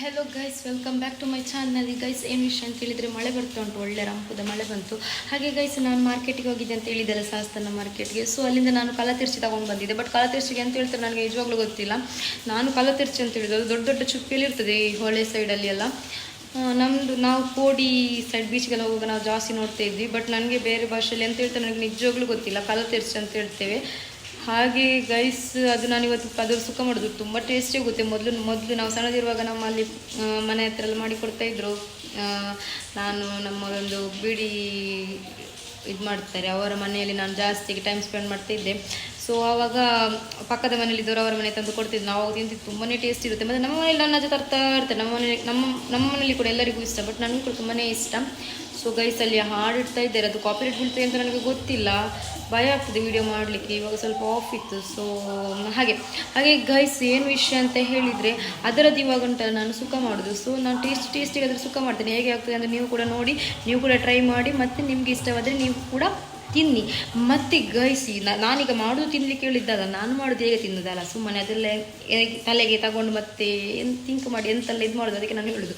Hello guys welcome back to my channel guys ಏನು ವಿಷಯ ಅಂತ ಹೇಳಿದರೆ ಮಳೆ ಬರ್ತಾ ಉಂಟು, ಒಳ್ಳೆ ರಂಪದ ಮಳೆ ಬಂತು. ಹಾಗೆ ಗೈಸ್ ನಾನು ಮಾರ್ಕೆಟಿಗೆ ಹೋಗಿದ್ದೆ ಅಂತ ಹೇಳಿದ್ದೆಲ್ಲ ಸಾಸ್ತನ ಮಾರ್ಕೆಟ್ಗೆ ಸೊ ಅಲ್ಲಿಂದ ನಾನು ಕಲತಿರ್ಚಿ ತಗೊಂಡು ಬಂದಿದ್ದೆ. ಬಟ್ ಕಲತಿರ್ಚಿಗೆ ಅಂತ ಹೇಳ್ತಾರೆ ನನಗೆ ನಿಜವಾಗ್ಲೂ ಗೊತ್ತಿಲ್ಲ. ನಾನು ಕಲತಿರ್ಚಿ ಅಂತ ಹೇಳಿದ್ರು ದೊಡ್ಡ ದೊಡ್ಡ ಚುಕ್ಕಿಯಲ್ಲಿ ಇರ್ತದೆ ಈ ಹೊಳೆ ಸೈಡಲ್ಲಿ ಎಲ್ಲ. ನಮ್ಮದು ನಾವು ಕೋಡಿ ಸೈಡ್ ಬೀಚ್ಗೆಲ್ಲ ಹೋಗುವಾಗ ನಾವು ಜಾಸ್ತಿ ನೋಡ್ತಾ ಇದ್ವಿ. ಬಟ್ ನನಗೆ ಬೇರೆ ಭಾಷೆಯಲ್ಲಿ ಅಂತ ಹೇಳ್ತಾರೆ ನನಗೆ ನಿಜವಾಗ್ಲೂ ಗೊತ್ತಿಲ್ಲ. ಕಲತಿರ್ಚಿ ಅಂತ ಹೇಳ್ತೇವೆ. ಹಾಗೆ ಗೈಸ್ ಅದು ನಾನು ಇವತ್ತು ಅದ್ರ ಸುಖ ಮಾಡೋದು. ತುಂಬ ಟೇಸ್ಟಿ ಆಗುತ್ತೆ ಮೊದಲು ಮೊದಲು ನಾವು ಸಣ್ಣದಿರುವಾಗ ನಮ್ಮಲ್ಲಿ ಮನೆ ಹತ್ರ ಎಲ್ಲ ಮಾಡಿ ಕೊಡ್ತಾ ಇದ್ರು. ನಾನು ನಮ್ಮದೊಂದು ಬಿಡಿ ಇದು ಮಾಡ್ತಾರೆ. ಅವರ ಮನೆಯಲ್ಲಿ ನಾನು ಜಾಸ್ತಿ ಟೈಮ್ ಸ್ಪೆಂಡ್ ಮಾಡ್ತಿದ್ದೆ ಸೊ ಆವಾಗ ಪಕ್ಕದ ಮನೆಯಲ್ಲಿ ಅವರ ಮನೆ ತಂದು ಕೊಡ್ತಿದ್ದೆ ನಾವು ತಿಂತಿದ್ದು ತುಂಬಾ ಟೇಸ್ಟ್ ಇರುತ್ತೆ. ಮತ್ತು ನಮ್ಮ ಮನೇಲಿ ನನ್ನ ಅಜ್ಜ ತರ್ತಾ ಇರ್ತಾರೆ. ನಮ್ಮ ಮನೆ, ನಮ್ಮ ನಮ್ಮ ಮನೇಲಿ ಕೂಡ ಎಲ್ಲರಿಗೂ ಇಷ್ಟ. ಬಟ್ ನನಗೂ ಕೂಡ ತುಂಬಾ ಇಷ್ಟ. ಸೊ ಗೈಸ್ ಅಲ್ಲಿ ಹಾಡು ಇಡ್ತಾ ಇದ್ದಾರೆ. ಅದು ಕಾಪಿರೇಟ್ ಬೀಳ್ತದೆ ಅಂತ ನನಗೆ ಗೊತ್ತಿಲ್ಲ. ಭಯ ಆಗ್ತದೆ ವಿಡಿಯೋ ಮಾಡಲಿಕ್ಕೆ. ಇವಾಗ ಸ್ವಲ್ಪ ಆಫ್ ಇತ್ತು. ಸೊ ಹಾಗೆ. ಹಾಗೆ ಗೈಸ್ ಏನು ವಿಷಯ ಅಂತ ಹೇಳಿದರೆ, ಅದರದ್ದು ಇವಾಗ ಉಂಟಲ್ಲ ನಾನು ಸುಖ ಮಾಡೋದು. ಸೊ ನಾನು ಟೇಸ್ಟ್ ಟೇಸ್ಟಿಗೆ ಅದ್ರ ಸುಖ ಮಾಡ್ತೇನೆ. ಹೇಗೆ ಆಗ್ತದೆ ಅಂದರೆ ನೀವು ಕೂಡ ನೋಡಿ. ನೀವು ಕೂಡ ಟ್ರೈ ಮಾಡಿ. ಮತ್ತು ನಿಮಗೆ ಇಷ್ಟವಾದರೆ ನೀವು ಕೂಡ ತಿನ್ನಿ. ಮತ್ತೆ ಗೈಸಿ ನಾನೀಗ ಮಾಡೋದು ತಿನ್ಲಿಕ್ಕೆ ಹೇಳಿದ್ದಲ್ಲ. ನಾನು ಮಾಡೋದು ಹೇಗೆ ತಿನ್ನೋದಲ್ಲ? ಸುಮ್ಮನೆ ಅದೆಲ್ಲ ತಲೆಗೆ ತಗೊಂಡು ಮತ್ತೆ ಏನು ಥಿಂಕ್ ಮಾಡಿ, ಎಂತೆಲ್ಲ ಇದು ಮಾಡೋದು. ಅದಕ್ಕೆ ನಾನು ಹೇಳೋದು.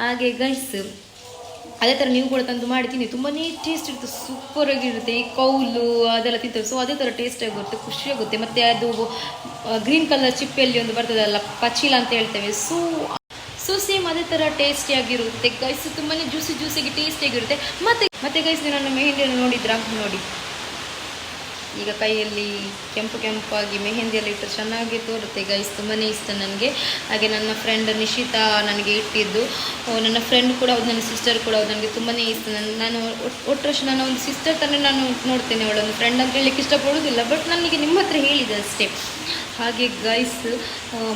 ಹಾಗೆ ಗೈಸ್ ಅದೇ ಥರ ನೀವು ಕೂಡ ತಂದು ಮಾಡಿ ತಿನ್ನಿ. ತುಂಬಾ ಟೇಸ್ಟ್ ಇರುತ್ತೆ ಸೂಪರ್ ಆಗಿರುತ್ತೆ ಈ ಕೌಲು ಅದೆಲ್ಲ ತಿಂತಾರೆ ಸೊ ಅದೇ ಥರ ಟೇಸ್ಟ್ ಆಗುತ್ತೆ. ಖುಷಿಯಾಗುತ್ತೆ ಮತ್ತು ಅದು ಗ್ರೀನ್ ಕಲರ್ ಚಿಪ್ಪೆಯಲ್ಲಿ ಒಂದು ಬರ್ತದಲ್ಲ, ಪಚೀಲ ಅಂತ ಹೇಳ್ತೇವೆ. ಸೊ ಸೊ ಸೇಮ್ ಅದೇ ಥರ ಟೇಸ್ಟಿಯಾಗಿರುತ್ತೆ ಗೈಸ್ ತುಂಬಾ ಜ್ಯೂಸಿ ಜ್ಯೂಸಿಗೆ ಟೇಸ್ಟಿಯಾಗಿರುತ್ತೆ ಮತ್ತೆ ಮತ್ತೆ ಗೈಸ್ ನಾನು ಮೆಹಂದಿಯನ್ನು ನೋಡಿದ್ರಾ? ನೋಡಿ. ಈಗ ಕೈಯಲ್ಲಿ ಕೆಂಪು ಕೆಂಪಾಗಿ ಮೆಹೆಂದಿಯಲ್ಲಿ ಇಟ್ಟರೆ ಚೆನ್ನಾಗಿ ತೋರುತ್ತೆ ಗೈಸ್ ತುಂಬಾ ಇಷ್ಟ ನನಗೆ. ಹಾಗೆ ನನ್ನ ಫ್ರೆಂಡ್ ನಿಶಿತಾ ನನಗೆ ಇಟ್ಟಿದ್ದು. ನನ್ನ ಫ್ರೆಂಡ್ ಕೂಡ ಹೌದು, ನನ್ನ ಸಿಸ್ಟರ್ ಕೂಡ ಹೌದು, ನನಗೆ ತುಂಬಾ ಇಷ್ಟ. ನನ್ನ ನಾನು ಒಟ್ಟು ಒಟ್ಟರಷ್ಟು ನನ್ನ ಒಂದು ಸಿಸ್ಟರ್ ತಾನೇ ನಾನು ನೋಡ್ತೇನೆ ಅವಳೊಂದು ಫ್ರೆಂಡ್ ಅಂತ ಹೇಳಲಿಕ್ಕೆ ಇಷ್ಟಪಡೋದಿಲ್ಲ ಬಟ್ ನನಗೆ ನಿಮ್ಮ ಹತ್ರ ಹೇಳಿದೆ ಅಷ್ಟೇ. ಹಾಗೆ ಗೈಸ್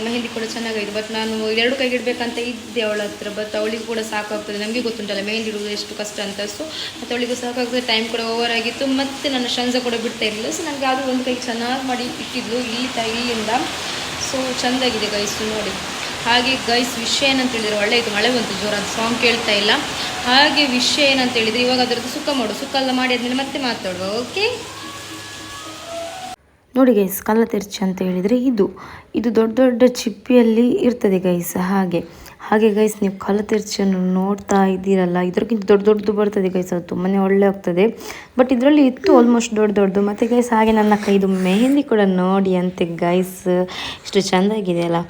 ಮೆಹೆಂದಿ ಕೂಡ ಚೆನ್ನಾಗಾಯಿತು ಬಟ್ ನಾನು ಎರಡು ಕೈಗೆ ಇಡಬೇಕಂತ ಇದ್ದೆ ಅವಳ ಹತ್ರ ಬಟ್ ಅವಳಿಗೂ ಕೂಡ ಸಾಕಾಗ್ತದೆ. ನಮಗೆ ಗೊತ್ತುಂಟಲ್ಲ, ಮೆಹಂದಿ ಇಡುವುದು ಎಷ್ಟು ಕಷ್ಟ ಅಂತ. ಸೊ ಮತ್ತು ಅವಳಿಗೂ ಸಾಕಾಗ್ತದೆ ಟೈಮ್ ಕೂಡ ಓವರ್ ಆಗಿತ್ತು ಮತ್ತು ನನ್ನ ಶಂಜ ಕೂಡ ಬಿಡ್ತಾ ಇರಲಿಲ್ಲ. ಸೊ ನನಗೆ ಅದು ಒಂದು ಕೈ ಚೆನ್ನಾಗಿ ಮಾಡಿ ಇಟ್ಟಿದ್ಲು ಇಲ್ಲಿ ತ ಇಲ್ಲಿಂದ ಸೊ ಚೆಂದಾಗಿದೆ ಗೈಸ್ ನೋಡಿ. ಹಾಗೆ ಗೈಸ್ ವಿಷಯ ಏನಂತ ಹೇಳಿದರೆ ಒಳ್ಳೆ ಇದು ಮಳೆ ಬಂತು ಜೋರಾದ ಸಾಂಗ್ ಕೇಳ್ತಾ ಇಲ್ಲ. ಹಾಗೆ ವಿಷಯ ಏನಂತ ಹೇಳಿದರೆ ಇವಾಗ ಅದರದ್ದು ಸುಕ್ಕ ಮಾಡು. ಸುಖ ಎಲ್ಲ ಮಾಡಿ ಆದ್ಮೇಲೆ ಮತ್ತೆ ಮಾತಾಡುವ ಓಕೆ ನೋಡಿ ಗೈಸ್ ಕಲ್ಲತಿರ್ಚಿ ಅಂತ ಹೇಳಿದರೆ ಇದು. ಇದು ದೊಡ್ಡ ದೊಡ್ಡ ಚಿಪ್ಪಿಯಲ್ಲಿ ಇರ್ತದೆ ಗೈಸ್ ಹಾಗೆ. ಹಾಗೆ ಗೈಸ್ ನೀವು ಕಲ್ಲತಿರ್ಚಿಯನ್ನು ನೋಡ್ತಾ ಇದ್ದೀರಲ್ಲ ಇದಕ್ಕಿಂತ ದೊಡ್ಡ ದೊಡ್ಡದು ಬರ್ತದೆ ಗೈಸ್ ಅದು ತುಂಬಾ ಒಳ್ಳೆ ಆಗ್ತದೆ. ಬಟ್ ಇದರಲ್ಲಿ ಇತ್ತು ಆಲ್ಮೋಸ್ಟ್ ದೊಡ್ಡ ದೊಡ್ಡದು. ಮತ್ತು ಗೈಸ್ ಹಾಗೆ ನನ್ನ ಕೈದು ಮೆಹಂದಿ ಕೂಡ ನೋಡಿ ಅಂತೆ ಗೈಸ್ ಇಷ್ಟು ಚೆಂದಾಗಿದೆ ಅಲ್ಲ.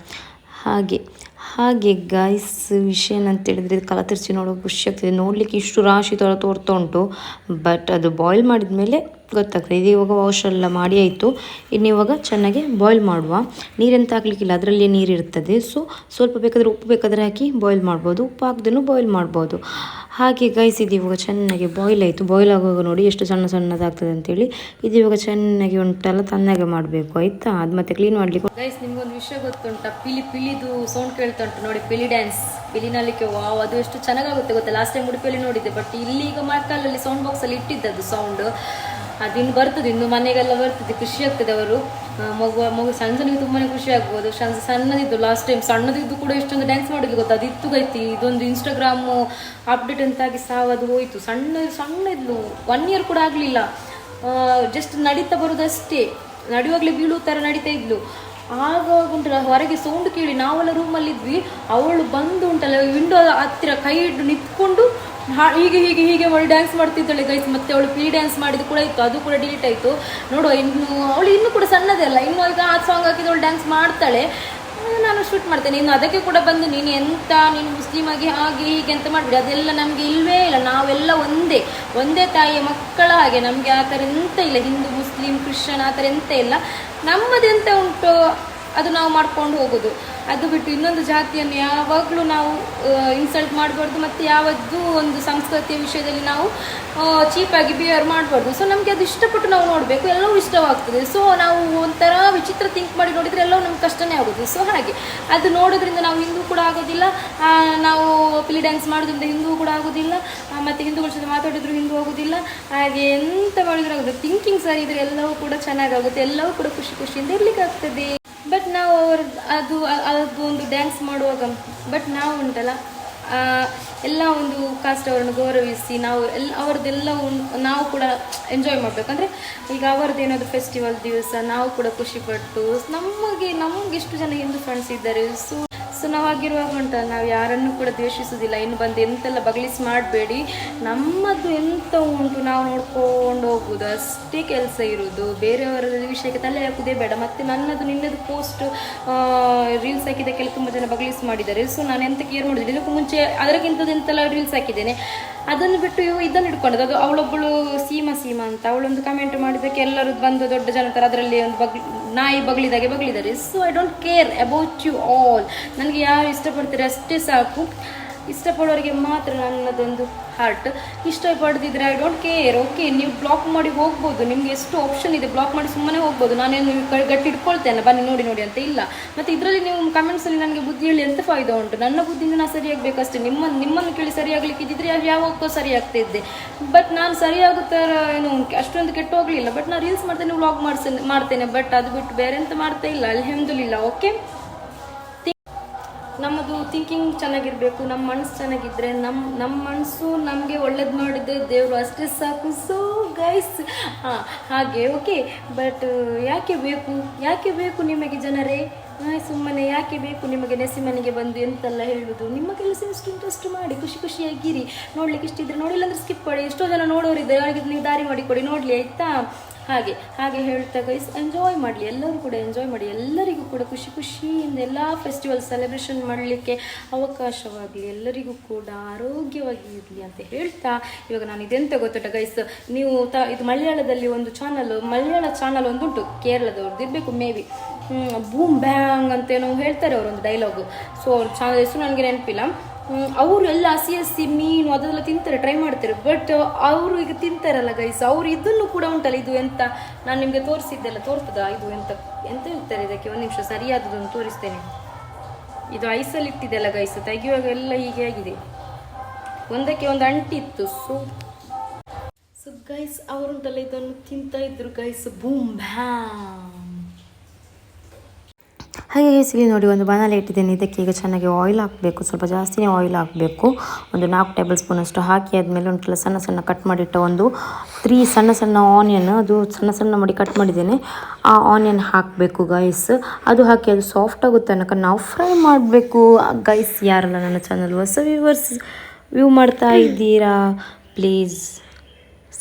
ಹಾಗೆ ಹಾಗೆ ಗೈಸ್ ವಿಷಯ ಏನಂತ ಹೇಳಿದ್ರೆ, ಇದು ಕಲತಿರ್ಚಿ ನೋಡೋಕೆ ಖುಷಿ ಆಗ್ತದೆ. ನೋಡಲಿಕ್ಕೆ ಇಷ್ಟು ರಾಶಿ ಥರ ತೋರ್ತಾ ಉಂಟು. ಬಟ್ ಅದು ಬಾಯ್ಲ್ ಮಾಡಿದ ಮೇಲೆ ಗೊತ್ತಾಗ್ತದೆ. ಇದು ಇವಾಗ ವಾಶ್ ಎಲ್ಲ ಮಾಡಿ ಆಯಿತು. ಇನ್ನು ಇವಾಗ ಚೆನ್ನಾಗಿ ಬಾಯ್ಲ್ ಮಾಡುವ. ನೀರೆಂತ ಹಾಕ್ಲಿಕ್ಕಿಲ್ಲ ಅದರಲ್ಲೇ ನೀರು ಇರ್ತದೆ. ಸೊ ಸ್ವಲ್ಪ ಬೇಕಾದರೆ ಉಪ್ಪು ಬೇಕಾದರೆ ಹಾಕಿ ಬಾಯ್ಲ್ ಮಾಡ್ಬೋದು. ಉಪ್ಪು ಹಾಕ್ದೂ ಬಾಯ್ಲ್ ಮಾಡ್ಬೋದು. ಹಾಗೆ ಗಾಯಿಸಿದ್ದು ಇವಾಗ ಚೆನ್ನಾಗಿ ಬಾಯ್ಲ್ ಆಯಿತು. ಬಾಯ್ಲ್ ಆಗುವಾಗ ನೋಡಿ ಎಷ್ಟು ಸಣ್ಣ ಸಣ್ಣದಾಗ್ತದೆ ಅಂತೇಳಿ. ಇದು ಇವಾಗ ಚೆನ್ನಾಗಿ ಉಂಟಲ್ಲ ತಣ್ಣಗೆ ಮಾಡಬೇಕು, ಆಯಿತಾ? ಅದು ಮತ್ತೆ ಕ್ಲೀನ್ ಮಾಡಲಿಕ್ಕೆ ಗೈಸ್ ನಿಮ್ಗೊಂದು ವಿಷಯ ಗೊತ್ತುಂಟ? ಪಿಲಿ, ಪಿಲಿದು ಸೌಂಡ್ ಕೇಳ್ತಾ ಉಂಟು ನೋಡಿ, ಪಿಲಿ ಡ್ಯಾನ್ಸ್ ಪಿಲಿನಲ್ಲಿಕ್ಕೆ ವಾವ್, ಅದು ಎಷ್ಟು ಚೆನ್ನಾಗಾಗುತ್ತೆ ಗೊತ್ತಾ? ಲಾಸ್ಟ್ ಟೈಮ್ ಉಡುಪಿಯಲ್ಲಿ ನೋಡಿದ್ದೆ ಬಟ್ ಇಲ್ಲಿ ಈಗ ಮಕ್ಕಳಲ್ಲಿ ಸೌಂಡ್ ಬಾಕ್ಸಲ್ಲಿ ಇಟ್ಟಿದ್ದದು ಸೌಂಡ್ ಅದು ಇನ್ನು ಬರ್ತದೆ, ಇನ್ನು ಮನೆಗೆಲ್ಲ ಬರ್ತದೆ, ಖುಷಿ ಆಗ್ತದೆ ಅವರು. ಮಗು ಮಗು ಸಣ್ಣನಿಗೆ ತುಂಬಾ ಖುಷಿ ಆಗ್ಬೋದು. ಸಣ್ಣ, ಸಣ್ಣದಿದ್ದು ಲಾಸ್ಟ್ ಟೈಮ್ ಸಣ್ಣದಿದ್ದು ಕೂಡ ಎಷ್ಟೊಂದು ಡ್ಯಾನ್ಸ್ ಮಾಡಿದ್ಲು ಗೊತ್ತಾ? ಅದು ಇತ್ತು ಗೈತಿ, ಇದೊಂದು ಇನ್ಸ್ಟಾಗ್ರಾಮ್ ಅಪ್ಡೇಟ್ ಅಂತಾಗಿ ಸಾವದು ಹೋಯ್ತು. ಸಣ್ಣ ಸಣ್ಣ ಇದ್ಲು ಒನ್ ಇಯರ್ ಕೂಡ ಆಗಲಿಲ್ಲ. ಜಸ್ಟ್ ನಡೀತಾ ಬರೋದಷ್ಟೇ ನಡೆಯುವಾಗಲೇ ಬೀಳುವ ಥರ ನಡೀತಾ ಇದ್ಲು. ಆಗ ಉಂಟು ಹೊರಗೆ ಸೌಂಡ್ ಕೇಳಿ ನಾವೆಲ್ಲ ರೂಮಲ್ಲಿ ಇದ್ವಿ ಅವಳು ಬಂದು ಉಂಟಲ್ಲ ವಿಂಡೋ ಹತ್ತಿರ ಕೈ ಹಿಡ್ದು ನಿಂತ್ಕೊಂಡು ಹೀಗೆ ಹೀಗೆ ಹೀಗೆ ಅವಳು ಡ್ಯಾನ್ಸ್ ಮಾಡ್ತಿದ್ದಾಳೆ ಗೈಸ್ ಮತ್ತೆ ಅವಳು ಫ್ರೀ ಡ್ಯಾನ್ಸ್ ಮಾಡಿದ್ದು ಕೂಡ ಇತ್ತು. ಅದು ಕೂಡ ಡಿಲೀಟ್ ಆಯಿತು. ನೋಡುವ, ಇನ್ನು ಅವಳು ಇನ್ನೂ ಕೂಡ ಸಣ್ಣದೇ ಅಲ್ಲ. ಇನ್ನು ಈಗ ಆ ಸಾಂಗ್ ಹಾಕಿದವಳು ಡ್ಯಾನ್ಸ್ ಮಾಡ್ತಾಳೆ. ನಾನು ಶೂಟ್ ಮಾಡ್ತೇನೆ. ಇನ್ನು ಅದಕ್ಕೆ ಕೂಡ ಬಂದು, ನೀನು ಎಂತ, ನೀನು ಮುಸ್ಲಿಮ್ ಆಗಿ, ಹಾಗೆ, ಹೀಗೆ ಅಂತ ಮಾಡ್ಬಿಡಿ. ಅದೆಲ್ಲ ನಮಗೆ ಇಲ್ವೇ ಇಲ್ಲ. ನಾವೆಲ್ಲ ಒಂದೇ. ಒಂದೇ ತಾಯಿಯ ಮಕ್ಕಳ ಹಾಗೆ. ನಮಗೆ ಆ ಥರ ಎಂತ ಇಲ್ಲ. ಹಿಂದೂ, ಮುಸ್ಲಿಂ, ಕ್ರಿಶ್ಚಿಯನ್ ಆ ಥರ ಎಂತ ಇಲ್ಲ. ನಮ್ಮದೆಂತ ಉಂಟು? ಅದು ನಾವು ಮಾಡ್ಕೊಂಡು ಹೋಗೋದು. ಅದು ಬಿಟ್ಟು ಇನ್ನೊಂದು ಜಾತಿಯನ್ನು ಯಾವಾಗಲೂ ನಾವು ಇನ್ಸಲ್ಟ್ ಮಾಡಬಾರ್ದು ಮತ್ತು ಯಾವತ್ತೂ ಒಂದು ಸಂಸ್ಕೃತಿಯ ವಿಷಯದಲ್ಲಿ ನಾವು ಚೀಪಾಗಿ ಬಿಹೇವ್ ಮಾಡಬಾರ್ದು. ಸೊ ನಮಗೆ ಅದು ಇಷ್ಟಪಟ್ಟು ನಾವು ನೋಡಬೇಕು. ಎಲ್ಲವೂ ಇಷ್ಟವಾಗ್ತದೆ. ಸೊ ನಾವು ಒಂಥರ ವಿಚಿತ್ರ ಥಿಂಕ್ ಮಾಡಿ ನೋಡಿದರೆ ಎಲ್ಲವೂ ನಮ್ಗೆ ಕಷ್ಟನೇ ಆಗೋದು. ಸೊ ಹಾಗೆ. ಅದು ನೋಡೋದ್ರಿಂದ ನಾವು ಹಿಂದೂ ಕೂಡ ಆಗೋದಿಲ್ಲ. ನಾವು ಪಿಲಿ ಡ್ಯಾನ್ಸ್ ಮಾಡೋದ್ರಿಂದ ಹಿಂದೂ ಕೂಡ ಆಗೋದಿಲ್ಲ. ಮತ್ತು ಹಿಂದೂಗಳ ಜೊತೆ ಮಾತಾಡಿದ್ರು ಹಿಂದೂ ಆಗೋದಿಲ್ಲ. ಹಾಗೆ ಎಂತ ಮಾಡಿದ್ರು ಆಗೋದು? ಥಿಂಕಿಂಗ್ ಸರಿ ಇದ್ರೆ ಎಲ್ಲವೂ ಕೂಡ ಚೆನ್ನಾಗಾಗುತ್ತೆ. ಎಲ್ಲವೂ ಕೂಡ ಖುಷಿ ಖುಷಿಯಿಂದ ಇರ್ಲಿಕ್ಕೆ ಆಗ್ತದೆ ಬಟ್ ನಾವು ಅವ್ರ ಅದು ಅದು ಒಂದು ಡ್ಯಾನ್ಸ್ ಮಾಡುವಾಗ ಬಟ್ ನಾವು ಉಂಟಲ್ಲ ಎಲ್ಲ ಒಂದು ಕಾಸ್ಟ್ ಅವರನ್ನು ಗೌರವಿಸಿ ನಾವು ಎಲ್ಲ ಅವ್ರದ್ದೆಲ್ಲ ನಾವು ಕೂಡ ಎಂಜಾಯ್ ಮಾಡಬೇಕಂದ್ರೆ ಈಗ ಅವರದ್ದು ಏನಾದರೂ ಫೆಸ್ಟಿವಲ್ ದಿವಸ ನಾವು ಕೂಡ ಖುಷಿಪಟ್ಟು ನಮಗೆ ನಮಗೆಷ್ಟು ಜನ ಹಿಂದೂ ಫ್ರೆಂಡ್ಸ್ ಇದ್ದಾರೆ ಸೊ ಸೊ ನಾವು ಆಗಿರುವಾಗ ಉಂಟ ನಾವು ಯಾರನ್ನು ಕೂಡ ದ್ವೇಷಿಸುವುದಿಲ್ಲ. ಇನ್ನು ಬಂದು ಎಂತೆಲ್ಲ ಬಗ್ಲಿಸ್ ಮಾಡಬೇಡಿ. ನಮ್ಮದು ಎಂತ ಉಂಟು ನಾವು ನೋಡ್ಕೊಂಡು ಹೋಗುದು ಅಷ್ಟೇ ಕೆಲಸ ಇರುವುದು. ಬೇರೆಯವರ ವಿಷಯಕ್ಕೆ ತಲೆ ಹಾಕುವುದೇ ಬೇಡ. ಮತ್ತು ನನ್ನದು ನಿನ್ನದು ಪೋಸ್ಟ್ ರೀಲ್ಸ್ ಹಾಕಿದ್ದಕ್ಕೆಲ್ಲ ತುಂಬ ಜನ ಬಗ್ಲಿಸ್ ಮಾಡಿದ್ದಾರೆ. ಸೊ ನಾನು ಎಂತ ಕೇರ್ ಮಾಡಿದ್ದೀನಿ ಇದಕ್ಕೂ ಮುಂಚೆ ಅದಕ್ಕಿಂತದ್ದು ಎಂತೆಲ್ಲ ರೀಲ್ಸ್ ಹಾಕಿದ್ದೇನೆ. ಅದನ್ನು ಬಿಟ್ಟು ಇದನ್ನು ಇಟ್ಕೊಂಡದ್ದು ಅದು ಅವಳೊಬ್ಬಳು ಸೀಮಾ ಸೀಮಾ ಅಂತ. ಅವಳೊಂದು ಕಮೆಂಟ್ ಮಾಡಿದ್ದಕ್ಕೆ ಎಲ್ಲರೂ ಬಂದು ದೊಡ್ಡ ಜನ ಅದರಲ್ಲಿ ಒಂದು ಬಗ್, ನಾಯಿ ಬಗಳಿದಾಗೆ ಬಗ್ಲಿದ್ದಾರೆ. So I don't care about you all ನನಗೆ ಯಾರು ಇಷ್ಟಪಡ್ತೀರಿ ಅಷ್ಟೇ ಸಾಕು. ಇಷ್ಟಪಡೋರಿಗೆ ಮಾತ್ರ ನನ್ನದೊಂದು ಹಾರ್ಟ್ ಇಷ್ಟಪಡದಿದ್ರೆ ಐ ಡೋಂಟ್ ಕೇರ್ ಓಕೆ ನೀವು ಬ್ಲಾಕ್ ಮಾಡಿ ಹೋಗ್ಬೋದು. ನಿಮ್ಗೆ ಎಷ್ಟು ಆಪ್ಷನ್ ಇದೆ ಬ್ಲಾಕ್ ಮಾಡಿ ಸುಮ್ಮನೆ ಹೋಗ್ಬೋದು. ನಾನೇನು ಗಟ್ಟಿ ಇಟ್ಕೊಳ್ತೇನೆ ಬನ್ನಿ, ನೋಡಿ ನೋಡಿ ಅಂತ ಇಲ್ಲ. ಮತ್ತು ಇದರಲ್ಲಿ ನೀವು ಕಮೆಂಟ್ಸಲ್ಲಿ ನನಗೆ ಬುದ್ಧಿ ಹೇಳಿ ಎಂತ ಫಾಯ್ದೆ ಉಂಟು? ನನ್ನ ಬುದ್ಧಿಯಿಂದ ನಾನು ಸರಿಯಾಗಬೇಕಷ್ಟೇ. ನಿಮ್ಮ ನಿಮ್ಮನ್ನು ಕೇಳಿ ಸರಿಯಾಗಲಿಕ್ಕಿದ್ದರೆ ಅದು ಯಾವಾಗೋ ಸರಿ ಆಗ್ತಾ ಇದ್ದೆ ಬಟ್ ನಾನು ಸರಿಯಾಗುತ್ತರ ಏನು ಅಷ್ಟೊಂದು ಕೆಟ್ಟು ಹೋಗಲಿಲ್ಲ. ಬಟ್ ನಾನು ರೀಲ್ಸ್ ಮಾಡ್ತೇನೆ ವ್ಲಾಗ್ ಮಾಡ್ತೇನೆ ಮಾಡ್ತೇನೆ. ಬಟ್ ಅದು ಬಿಟ್ಟು ಬೇರೆ ಎಂತ ಮಾಡ್ತಾ ಇಲ್ಲ. ಅಲ್ಹಮ್ದುಲಿಲ್ಲ. ಓಕೆ ನಮ್ಮದು ಥಿಂಕಿಂಗ್ ಚೆನ್ನಾಗಿರಬೇಕು ನಮ್ಮ ಮನಸ್ಸು ಚೆನ್ನಾಗಿದ್ರೆ ನಮ್ಮ ನಮ್ಮ ಮನಸ್ಸು ನಮಗೆ ಒಳ್ಳೇದು ಮಾಡಿದ್ರೆ ದೇವರು ಅಷ್ಟೇ ಸಾಕು. ಸೊ ಗೈಸ್ ಹಾಂ, ಹಾಗೆ ಓಕೆ ಬಟ್ ಯಾಕೆ ಬೇಕು? ಯಾಕೆ ಬೇಕು ನಿಮಗೆ ಜನರೇ? ಸುಮ್ಮನೆ ಯಾಕೆ ಬೇಕು ನಿಮಗೆ ನೆಸಿಮನೆಗೆ ಬಂದು ಎಂತೆಲ್ಲ ಹೇಳುವುದು ನಿಮ್ಮ ಕೆಲಸ ಎಷ್ಟು ಇಂಟ್ರೆಸ್ಟ್ ಮಾಡಿ, ಖುಷಿ ಖುಷಿಯಾಗಿರಿ. ನೋಡ್ಲಿಕ್ಕೆ ಇಷ್ಟಿದ್ರೆ ನೋಡಿಲ್ಲ ಅಂದ್ರೆ ಸ್ಕಿಪ್ ಮಾಡಿ. ಎಷ್ಟೋ ಜನ ನೋಡೋರಿದ್ದಾರೆ, ಅವರಿಗೆ ನೀವು ದಾರಿ ಮಾಡಿಕೊಡಿ. ನೋಡಲಿ, ಆಯಿತಾ? ಹಾಗೆ ಹಾಗೆ ಹೇಳ್ತಾ ಗೈಸ್ ಎಂಜಾಯ್ ಮಾಡಲಿ, ಎಲ್ಲರೂ ಕೂಡ ಎಂಜಾಯ್ ಮಾಡಿ, ಎಲ್ಲರಿಗೂ ಕೂಡ ಖುಷಿ, ಖುಷಿಯಿಂದ ಎಲ್ಲ ಫೆಸ್ಟಿವಲ್ ಸೆಲೆಬ್ರೇಷನ್ ಮಾಡಲಿಕ್ಕೆ ಅವಕಾಶವಾಗಲಿ, ಎಲ್ಲರಿಗೂ ಕೂಡ ಆರೋಗ್ಯವಾಗಿ ಇರಲಿ ಅಂತ ಹೇಳ್ತಾ, ಇವಾಗ ನಾನು ಇದೆಂತ ಗೊತ್ತುಂಟ ಗೈಸ್ ನೀವು ತ, ಇದು ಮಲಯಾಳದಲ್ಲಿ ಒಂದು ಚಾನಲ್ ಮಲಯಾಳ ಚಾನಲ್ ಒಂದುಂಟು ಕೇರಳದವ್ರದ್ದು ಇರಬೇಕು ಮೇ ಬಿ ಬೂಮ್ ಬ್ಯಾಂಗ್ ಅಂತೇನೋ ಹೇಳ್ತಾರೆ ಅವರೊಂದು ಡೈಲಾಗು ಸೊ ಅವ್ರ ಚಾನಲ್ ಹೆಸರು ನನಗೆ ನೆನಪಿಲ್ಲ. ಅವರು ಎಲ್ಲ ಹಸಿ ಹಸಿ ಮೀನು ಅದೆಲ್ಲ ತಿಂತಾರೆ ಟ್ರೈ ಮಾಡ್ತಾರೆ. ಬಟ್ ಅವರು ಈಗ ತಿಂತಾರಲ್ಲ ಗೈಸ್ ಅವರು ಇದನ್ನು ಕೂಡ ಉಂಟಲ್ಲ, ಇದು ಎಂತ? ನಾನು ನಿಮಗೆ ತೋರಿಸಿದ್ದೆಲ್ಲ ತೋರ್ತದ ಇದು ಎಂತ? ಎಂತ ಇರ್ತಾರೆ ಇದಕ್ಕೆ? ಒಂದು ನಿಮಿಷ ಸರಿಯಾದದನ್ನು ತೋರಿಸ್ತೇನೆ. ಇದು ಐಸಲ್ಲಿ ಇಟ್ಟಿದ್ದೆಲ್ಲ ಗೈಸ್ ತೆಗೆಯುವಾಗ ಎಲ್ಲ ಹೀಗೆ ಆಗಿದೆ. ಒಂದಕ್ಕೆ ಒಂದು ಅಂಟಿತ್ತು ಸೊ ಸೊ ಗೈಸ್ ಅವರುಂಟಲ್ಲ ಇದನ್ನು ತಿಂತಾ ಇದ್ರು ಗೈಸ್ ಬೂಮ್ ಭ್ಯಾಮ್ ಹಾಗೆ ಇಲ್ಲಿ ನೋಡಿ ಒಂದು ಬಾಣಲೆ ಇಟ್ಟಿದ್ದೇನೆ. ಇದಕ್ಕೆ ಈಗ ಚೆನ್ನಾಗಿ ಆಯಿಲ್ ಹಾಕಬೇಕು. ಸ್ವಲ್ಪ ಜಾಸ್ತಿನೇ ಆಯಿಲ್ ಹಾಕಬೇಕು. ಒಂದು ನಾಲ್ಕು ಟೇಬಲ್ ಸ್ಪೂನ್ ಅಷ್ಟು ಹಾಕಿ ಆದಮೇಲೆ ಉಂಟಲ್ಲ ಸಣ್ಣ ಸಣ್ಣ ಕಟ್ ಮಾಡಿಟ್ಟ ಒಂದು ತ್ರೀ ಸಣ್ಣ ಸಣ್ಣ ಆನಿಯನ್ ಅದು ಸಣ್ಣ ಸಣ್ಣ ಮಾಡಿ ಕಟ್ ಮಾಡಿದ್ದೇನೆ. ಆ ಆನಿಯನ್ ಹಾಕಬೇಕು ಗೈಸ್ ಅದು ಹಾಕಿ ಅದು ಸಾಫ್ಟ್ ಆಗೋ ತನಕ ನಾವು ಫ್ರೈ ಮಾಡಬೇಕು. ಗೈಸ್ ಯಾರಲ್ಲ ನನ್ನ ಚಾನಲ್ ಹೊಸ ವ್ಯೂವರ್ಸ್ ವ್ಯೂ ಮಾಡ್ತಾ ಇದ್ದೀರಾ? ಪ್ಲೀಸ್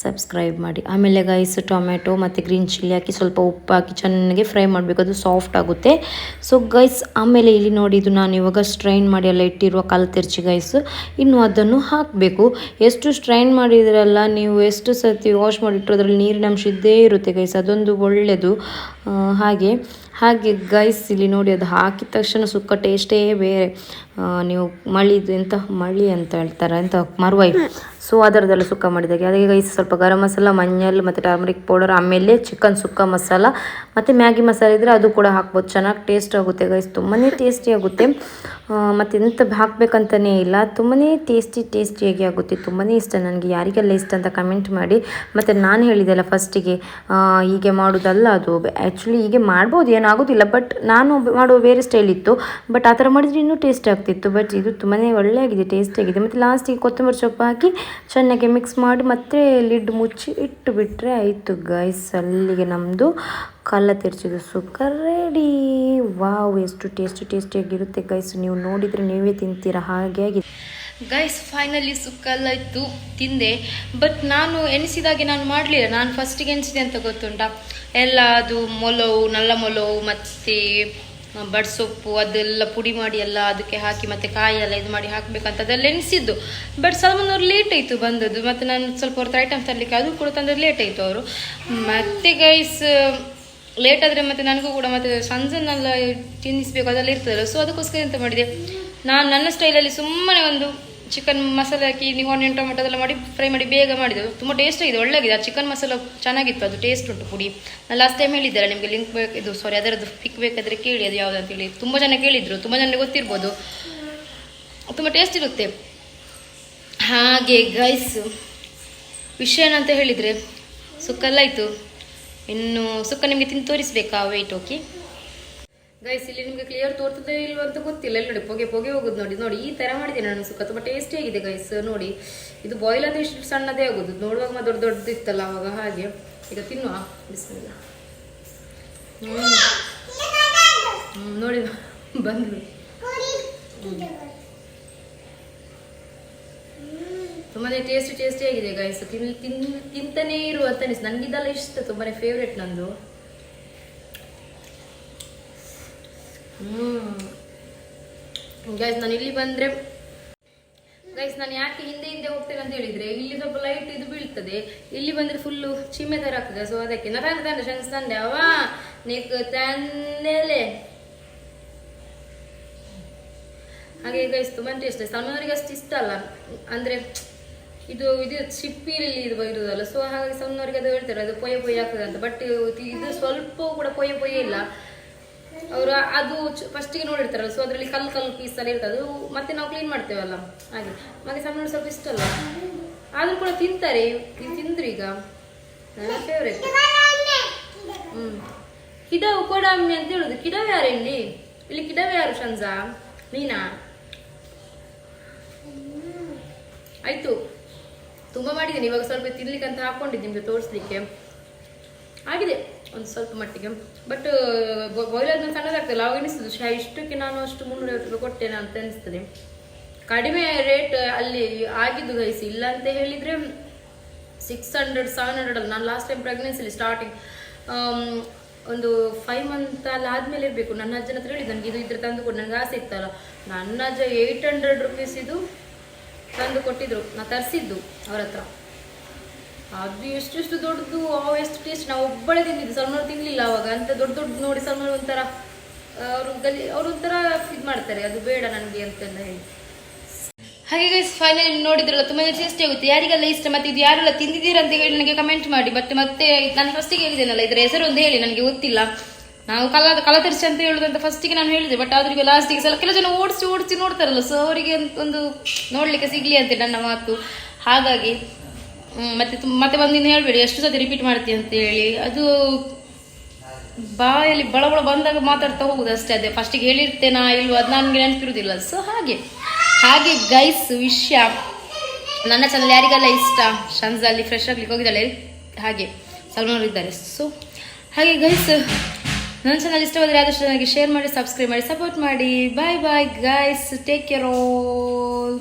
ಸಬ್ಸ್ಕ್ರೈಬ್ ಮಾಡಿ. ಆಮೇಲೆ ಗೈಸ್ ಟೊಮೆಟೊ ಮತ್ತು ಗ್ರೀನ್ ಚಿಲ್ಲಿ ಹಾಕಿ ಸ್ವಲ್ಪ ಉಪ್ಪು ಹಾಕಿ ಚೆನ್ನಾಗಿ ಫ್ರೈ ಮಾಡಬೇಕು. ಅದು ಸಾಫ್ಟ್ ಆಗುತ್ತೆ. ಸೊ ಗೈಸ್ ಆಮೇಲೆ ಇಲ್ಲಿ ನೋಡಿ, ಇದು ನಾನು ಇವಾಗ ಸ್ಟ್ರೈನ್ ಮಾಡಿ ಎಲ್ಲ ಇಟ್ಟಿರುವ ಕಲ್ತಿರ್ಚಿ ಗೈಸ್ ಇನ್ನು ಅದನ್ನು ಹಾಕಬೇಕು. ಎಷ್ಟು ಸ್ಟ್ರೈನ್ ಮಾಡಿದ್ರಲ್ಲ, ನೀವು ಎಷ್ಟು ಸತಿ ವಾಶ್ ಮಾಡಿಟ್ಟರು ಅದರಲ್ಲಿ ನೀರಿನ ಅಂಶ ಇದ್ದೇ ಇರುತ್ತೆ ಗೈಸ್ ಅದೊಂದು ಒಳ್ಳೆಯದು ಹಾಗೆ ಹಾಗೆ ಗೈಸ್ ಇಲ್ಲಿ ನೋಡಿ, ಅದು ಹಾಕಿದ ತಕ್ಷಣ ಸುಕ್ಕ ಟೇಸ್ಟೇ ಬೇರೆ. ನೀವು ಮಳಿದು ಎಂತ, ಮಳಿ ಅಂತ ಹೇಳ್ತಾರೆ? ಎಂತ ಮರುವೈ? ಸೊ ಅದರದೆಲ್ಲ ಸುಕ್ಕ ಮಾಡಿದಾಗೆ. ಅದೇ ಗೈಸ್ ಸ್ವಲ್ಪ ಗರಂ ಮಸಾಲ ಮಂಜಲ್ ಮತ್ತು ಟರ್ಮರಿಕ್ ಪೌಡರ್ ಆಮೇಲೆ ಚಿಕನ್ ಸುಕ್ಕ ಮಸಾಲ ಮತ್ತು ಮ್ಯಾಗಿ ಮಸಾಲೆ ಇದ್ದರೆ ಅದು ಕೂಡ ಹಾಕ್ಬೋದು. ಚೆನ್ನಾಗಿ ಟೇಸ್ಟ್ ಆಗುತ್ತೆ ಗೈಸ್ ತುಂಬಾ ಟೇಸ್ಟಿ ಆಗುತ್ತೆ. ಮತ್ತು ಎಂತ ಹಾಕಬೇಕಂತಲೇ ಇಲ್ಲ. ತುಂಬಾ ಟೇಸ್ಟಿ ಟೇಸ್ಟಿಯಾಗಿ ಆಗುತ್ತೆ. ತುಂಬಾ ಇಷ್ಟ ನನಗೆ. ಯಾರಿಗೆಲ್ಲ ಇಷ್ಟ ಅಂತ ಕಮೆಂಟ್ ಮಾಡಿ. ಮತ್ತು ನಾನು ಹೇಳಿದೆಲ್ಲ ಫಸ್ಟಿಗೆ ಹೀಗೆ ಮಾಡೋದಲ್ಲ ಅದು. ಆ್ಯಕ್ಚುಲಿ ಹೀಗೆ ಮಾಡ್ಬೋದು, ಏನಾಗೋದಿಲ್ಲ. ಬಟ್ ನಾನು ಮಾಡುವ ಬೇರೆ ಸ್ಟೈಲ್ ಇತ್ತು. ಬಟ್ ಆ ಥರ ಮಾಡಿದರೆ ಇನ್ನೂ ಟೇಸ್ಟ್ ಆಗ್ತಿತ್ತು. ಬಟ್ ಇದು ತುಂಬಾ ಒಳ್ಳೆಯಾಗಿದೆ ಟೇಸ್ಟಿಯಾಗಿದೆ ಮತ್ತು ಲಾಸ್ಟಿಗೆ ಕೊತ್ತಂಬರಿ ಸೊಪ್ಪು ಹಾಕಿ ಚೆನ್ನಾಗಿ ಮಿಕ್ಸ್ ಮಾಡಿ ಮತ್ತೆ ಲಿಡ್ ಮುಚ್ಚಿ ಇಟ್ಟು ಬಿಟ್ಟರೆ ಆಯಿತು ಗೈಸ್ ಅಲ್ಲಿಗೆ ನಮ್ಮದು ಕಲ್ಲ ತಿರ್ಚಿದ್ದು ಸುಕ್ಕ ರೆಡಿ ವಾವ್ ಎಷ್ಟು ಟೇಸ್ಟಿ ಟೇಸ್ಟಿಯಾಗಿರುತ್ತೆ ಗೈಸ್ ನೀವು ನೋಡಿದರೆ ನೀವೇ ತಿಂತೀರಾ ಹಾಗೆ ಆಗಿದೆ ಗೈಸ್ ಫೈನಲಿ ಸುಕ್ಕಲ್ಲ ಇತ್ತು, ತಿಂದೆ. ಬಟ್ ನಾನು ಎಣಿಸಿದಾಗೆ ನಾನು ಮಾಡಲಿಲ್ಲ. ನಾನು ಫಸ್ಟಿಗೆ ಎಣಿಸಿದೆ ಅಂತ ಗೊತ್ತುಂಟ? ಎಲ್ಲ ಅದು ಮೊಲವು, ನಲ್ಲ ಮೊಲವು, ಮತ್ತು ಬಡ್ಸೊಪ್ಪು ಅದೆಲ್ಲ ಪುಡಿ ಮಾಡಿ ಎಲ್ಲ ಅದಕ್ಕೆ ಹಾಕಿ ಮತ್ತೆ ಕಾಯಿ ಎಲ್ಲ ಇದು ಮಾಡಿ ಹಾಕಬೇಕಂತ ಅದೆಲ್ಲ ಎಣಿಸಿದ್ದು ಬಟ್ ಸಲ್ಮಾನ್ ಅವ್ರು ಲೇಟ್ ಆಯಿತು ಬಂದದ್ದು. ಮತ್ತು ನಾನು ಸ್ವಲ್ಪ ಹೊರತು ಐಟಮ್ ತರಲಿಕ್ಕೆ ಅದು ಕೂಡ ತಂದ್ರೆ ಲೇಟ್ ಆಯಿತು ಅವರು. ಮತ್ತೆ ಗೈಸ್ ಲೇಟ್ ಆದರೆ ಮತ್ತೆ ನನಗೂ ಕೂಡ ಮತ್ತೆ ಸಂಜೆನೆಲ್ಲ ತಿನ್ನಿಸ್ಬೇಕು, ಅದೆಲ್ಲ ಇರ್ತದಲ್ಲ. ಸೊ ಅದಕ್ಕೋಸ್ಕರ ಎಂತ ಮಾಡಿದೆ? ನಾನು ನನ್ನ ಸ್ಟೈಲಲ್ಲಿ ಸುಮ್ಮನೆ ಒಂದು ಚಿಕನ್ ಮಸಾಲೆ ಹಾಕಿ ನೀವು ಆನಿಯನ್ ಟೊಮೆಟೊ ಎಲ್ಲ ಮಾಡಿ ಫ್ರೈ ಮಾಡಿ, ಬೇಗ ಮಾಡಿದೆ ತುಂಬ ಟೇಸ್ಟ್ ಆಗಿದೆ ಒಳ್ಳೆಗಿದೆ ಆ ಚಿಕನ್ ಮಸಾಲ ಚೆನ್ನಾಗಿತ್ತು, ಅದು ಟೇಸ್ಟ್ ಉಂಟು ಪುಡಿ. ನಾನು ಲಾಸ್ಟ್ ಟೈಮ್ ಹೇಳಿದ್ದಾರೆ ನಿಮಗೆ ಲಿಂಕ್ ಬೇಕು, ಇದು ಸಾರಿ ಅದರದ್ದು ಪಿಕ್ ಬೇಕಾದರೆ ಕೇಳಿ, ಅದು ಯಾವುದು ಅಂತೇಳಿ ತುಂಬ ಜನ ಕೇಳಿದರು, ತುಂಬ ಜನ ಗೊತ್ತಿರ್ಬೋದು. ತುಂಬ ಟೇಸ್ಟ್ ಇರುತ್ತೆ. ಹಾಗೆ ಗೈಸ್ ವಿಷಯ ಏನಂತ ಹೇಳಿದರೆ ಸುಕ್ಕಲ್ಲಾಯಿತು ಇನ್ನು ಸುಕ್ಕ ನಿಮಗೆ ತಿಂದು ತೋರಿಸ್ಬೇಕಾ? ವೆಯ್ಟ್ ಓಕೆ ಗೈಸ್ ಇಲ್ಲಿ ನಿಮಗೆ ಕ್ಲಿಯರ್ ತೋರ್ತದೆ ಇಲ್ವ ಅಂತ ಗೊತ್ತಿಲ್ಲ. ಇಲ್ಲಿ ನೋಡಿ, ಪೊಗೆ ಪೊಗೆ ಹೋಗುದು ನೋಡಿ. ನೋಡಿ, ಈ ತರ ಮಾಡಿದೆ ನಾನು ಸುಖ ತುಂಬ ಟೇಸ್ಟಿ ಆಗಿದೆ ಗೈಸ್ ನೋಡಿ, ಇದು ಬಾಯ್ಲ್ ಆದ್ರೆ ಇಷ್ಟು ಸಣ್ಣದೇ ಆಗೋದು. ನೋಡುವಾಗ ದೊಡ್ಡ ದೊಡ್ಡದು ಇತ್ತಲ್ಲ ಅವಾಗ ಹಾಗೆ. ಈಗ ತಿನ್ನುವ. ಬಿಸಿಲ್ಲ ಹ್ಞೂ ನೋಡಿ ಬಂದ್ರು ತುಂಬಾನೇ ಟೇಸ್ಟಿ ಟೇಸ್ಟಿ ಆಗಿದೆ ಗೈಸ್ ತಿನ್ ತಿನ್, ತಿಂತಾನೇ ಇರು ಅಂತ ಅನಿಸ್ತು. ನನಗಿದೆಲ್ಲ ಇಷ್ಟ. ತುಂಬಾನೇ ಫೇವ್ರೇಟ್ ನಂದು. ಹ್ಮ್. ಗೈಸ್ ನಾನು ಇಲ್ಲಿ ಬಂದ್ರೆ ಗೈಸ್ ನಾನು ಯಾಕೆ ಹಿಂದೆ ಹಿಂದೆ ಹೋಗ್ತೇನೆ ಅಂತ ಹೇಳಿದ್ರೆ, ಇಲ್ಲಿ ಸ್ವಲ್ಪ ಲೈಟ್ ಇದು ಬೀಳ್ತದೆ. ಇಲ್ಲಿ ಬಂದ್ರೆ ಫುಲ್ಲು ಚಿಮ್ಮೆ ತರ ಆಗ್ತದೆ ಸೊ ಅದಕ್ಕೆ. ನಾ ತಂದೆ ತಂದೆ ಶನ್ಸ್ ತಂದೆ ನೀಕ್ ತಂದೆಲೆ. ಹಾಗೆ ಗೈಸ್ ತುಂಬಾ ಟೇಸ್ಟ್ ಸಣ್ಣವರಿಗೆ ಅಷ್ಟು ಇಷ್ಟ ಅಲ್ಲ. ಅಂದ್ರೆ, ಇದು ಇದು ಸಿಪ್ಪಿಲಿ ಇದು ಇರುವುದಲ್ಲ ಸೊ ಹಾಗಾಗಿ ಸಣ್ಣವರಿಗೆ ಅದು ಹೇಳ್ತಾರೆ, ಅದು ಪೊಯ್ಯ ಪೊಯ್ಯ ಆಗ್ತದೆ ಅಂತ. ಬಟ್ ಇದು ಸ್ವಲ್ಪ ಕೂಡ ಪೊಯ್ಯ ಪೊಯ್ಯ ಇಲ್ಲ. ಅವರು ಅದು ಫಸ್ಟಿಗೆ ನೋಡಿರ್ತಾರಲ್ಲ ಸೊ ಅದರಲ್ಲಿ ಕಲ್ಲು ಕಲ್ಲು ಪೀಸ್ ಎಲ್ಲ ಇರ್ತದೆ. ಅದು ಮತ್ತೆ ನಾವು ಕ್ಲೀನ್ ಮಾಡ್ತೇವಲ್ಲ, ಹಾಗೆ. ಮತ್ತೆ ಸಣ್ಣ ಸ್ವಲ್ಪ ಇಷ್ಟ ಅಲ್ಲ ಆದ್ರೂ ಕೂಡ ತಿಂತಾರೆ. ತಿಂದ್ರು ಈಗ. ನನ್ನ ಫೇವ್ರೆಟ್ ಹ್ಮ್. ಕಿಡವು ಅಂತ ಹೇಳುದು. ಕಿಡವ ಯಾರು ಇಲ್ಲಿ? ಇಲ್ಲಿ ಕಿಡವ ಯಾರು, ಶಂಜಾ? ನೀನಾ? ಆಯ್ತು. ತುಂಬಾ ಮಾಡಿದ್ದೀನಿ. ಇವಾಗ ಸ್ವಲ್ಪ ತಿನ್ಲಿಕ್ಕೆ ಅಂತ ಹಾಕೊಂಡಿದ್ದೀನಿ ತೋರಿಸ್ಲಿಕ್ಕೆ. ಆಗಿದೆ. ಒಂದು ಸ್ವಲ್ಪ ಮಟ್ಟಿಗೆ. ಬಟ್ ಬಾಯ್ಲ್ ಆದ್ಮೇಲೆ ಸಣ್ಣದಾಗ್ತಲ್ಲ ಅವಾಗ ಎನಿಸ್ತದೆ ಶಾ, ಇಷ್ಟಕ್ಕೆ ನಾನು ಅಷ್ಟು ಮುನ್ನೂರೈವತ್ತು ರೂಪಾಯಿ ಕೊಟ್ಟೇನೆ ಅಂತ ಅನಿಸ್ತದೆ ಕಡಿಮೆ ರೇಟ್ ಅಲ್ಲಿ ಆಗಿದ್ದು ಗೈಸಿ, ಇಲ್ಲ ಅಂತ ಹೇಳಿದರೆ ಸಿಕ್ಸ್ ಹಂಡ್ರೆಡ್ ಸೆವೆನ್ ಹಂಡ್ರೆಡ್ ಅಲ್ಲ. ನಾನು ಲಾಸ್ಟ್ ಟೈಮ್ ಪ್ರೆಗ್ನೆನ್ಸಿಲಿ ಸ್ಟಾರ್ಟಿಂಗ್ ಒಂದು ಫೈವ್ ಮಂತ್ ಅಲ್ಲಿ ಆದಮೇಲೆ ಇರಬೇಕು. ನನ್ನ ಅಜ್ಜನ ಹತ್ರ ಹೇಳಿದ್ದು, ನನಗೆ ಇದು ಇದ್ರ ತಂದು ಕೊಟ್ಟು ನನಗೆ ಆಸೆ ಇತ್ತಲ್ಲ. ನನ್ನ ಅಜ್ಜ ಏಯ್ಟ್ ಹಂಡ್ರೆಡ್ ರುಪೀಸ್ ಇದು ತಂದು ಕೊಟ್ಟಿದ್ರು. ನಾನು ತರಿಸಿದ್ದು ಅವ್ರ ಹತ್ರ. ಅದು ಎಷ್ಟೆಷ್ಟು ದೊಡ್ಡದು ಅವು ಎಷ್ಟು ಟೇಸ್ಟ್ ನಾವು ಒಬ್ಬಳೇ ತಿಂದಿದ್ದು, ಸಲ್ಮಾನ್ ತಿನ್ನಲಿಲ್ಲ ಅವಾಗ. ಅಂತ ದೊಡ್ಡ ದೊಡ್ಡ ನೋಡಿ ಸಲ್ಮಾನ್ ಒಂಥರ ಅವರು ಗಲಿ ಅವರು ಒಂಥರ ಇದು ಮಾಡ್ತಾರೆ. ಅದು ಬೇಡ ನನಗೆ ಅಂತೆಲ್ಲ ಹೇಳಿ. ಹಾಗೆ ಗೈಸ್ ಫೈನಲಿ ನೋಡಿದ್ರಲ್ಲ, ತುಂಬಾ ಟೇಸ್ಟಿ ಆಗುತ್ತೆ. ಯಾರಿಗೆಲ್ಲ ಇಷ್ಟ ಮತ್ತೆ ಇದು ಯಾರೆಲ್ಲ ತಿಂದಿದ್ದೀರಾ ಅಂತ ಹೇಳಿ ನನಗೆ ಕಮೆಂಟ್ ಮಾಡಿ. ಬಟ್ ಮತ್ತೆ ನಾನು ಫಸ್ಟಿಗೆ ಹೇಳಿದ್ದೇನಲ್ಲ, ಇದರ ಹೆಸರು ಒಂದು ಹೇಳಿ, ನನಗೆ ಗೊತ್ತಿಲ್ಲ. ನಾವು ಕಲ ಕಲತರಿಸಿ ಅಂತ ಹೇಳುದಂತ ಫಸ್ಟಿಗೆ ನಾನು ಹೇಳಿದೆ. ಬಟ್ ಅದ್ರಿಗೆ ಲಾಸ್ಟಿಗೆ ಸಲ ಕೆಲವು ಜನ ಓಡಿಸಿ ಓಡಿಸಿ ನೋಡ್ತಾರಲ್ಲ ಸೊ ಅವರಿಗೆ ಒಂದು ನೋಡ್ಲಿಕ್ಕೆ ಸಿಗ್ಲಿ ಅಂತ ನನ್ನ ಮಾತು. ಹಾಗಾಗಿ ಮತ್ತೆ ಮತ್ತೆ ಬಂದಿನ ಹೇಳ್ಬೇಡಿ, ಎಷ್ಟು ಸತಿ ರಿಪೀಟ್ ಮಾಡ್ತೀನಿ ಅಂತ ಹೇಳಿ. ಅದು ಬಾಯಲ್ಲಿ ಬಳಬಳ ಬಳ ಬಂದಾಗ ಮಾತಾಡ್ತಾ ಹೋಗುದು ಅಷ್ಟೇ, ಅದೇ. ಫಸ್ಟಿಗೆ ಹೇಳಿರ್ತೇನಾ ಇಲ್ವೋ ಅದು ನನಗೆ ನೆನಪಿರುವುದಿಲ್ಲ ಸೊ ಹಾಗೆ. ಹಾಗೆ ಗೈಸ್ ವಿಷಯ. ನನ್ನ ಚಾನಲ್ ಯಾರಿಗೆಲ್ಲ ಇಷ್ಟ? ಶಂಜಲ್ಲಿ ಫ್ರೆಶ್ ಆಗ್ಲಿಕ್ಕೆ ಹೋಗಿದ್ದಾಳೆ. ಹಾಗೆ. ಸಲ್ಮಾನ್ ಇದ್ದಾರೆ. ಸೊ ಹಾಗೆ ಗೈಸ್ ನನ್ನ ಚಾನಲ್ ಇಷ್ಟವಾದರೆ ಆದಷ್ಟು ನನಗೆ ಶೇರ್ ಮಾಡಿ ಸಬ್ಸ್ಕ್ರೈಬ್ ಮಾಡಿ ಸಪೋರ್ಟ್ ಮಾಡಿ. Bye bye guys take care all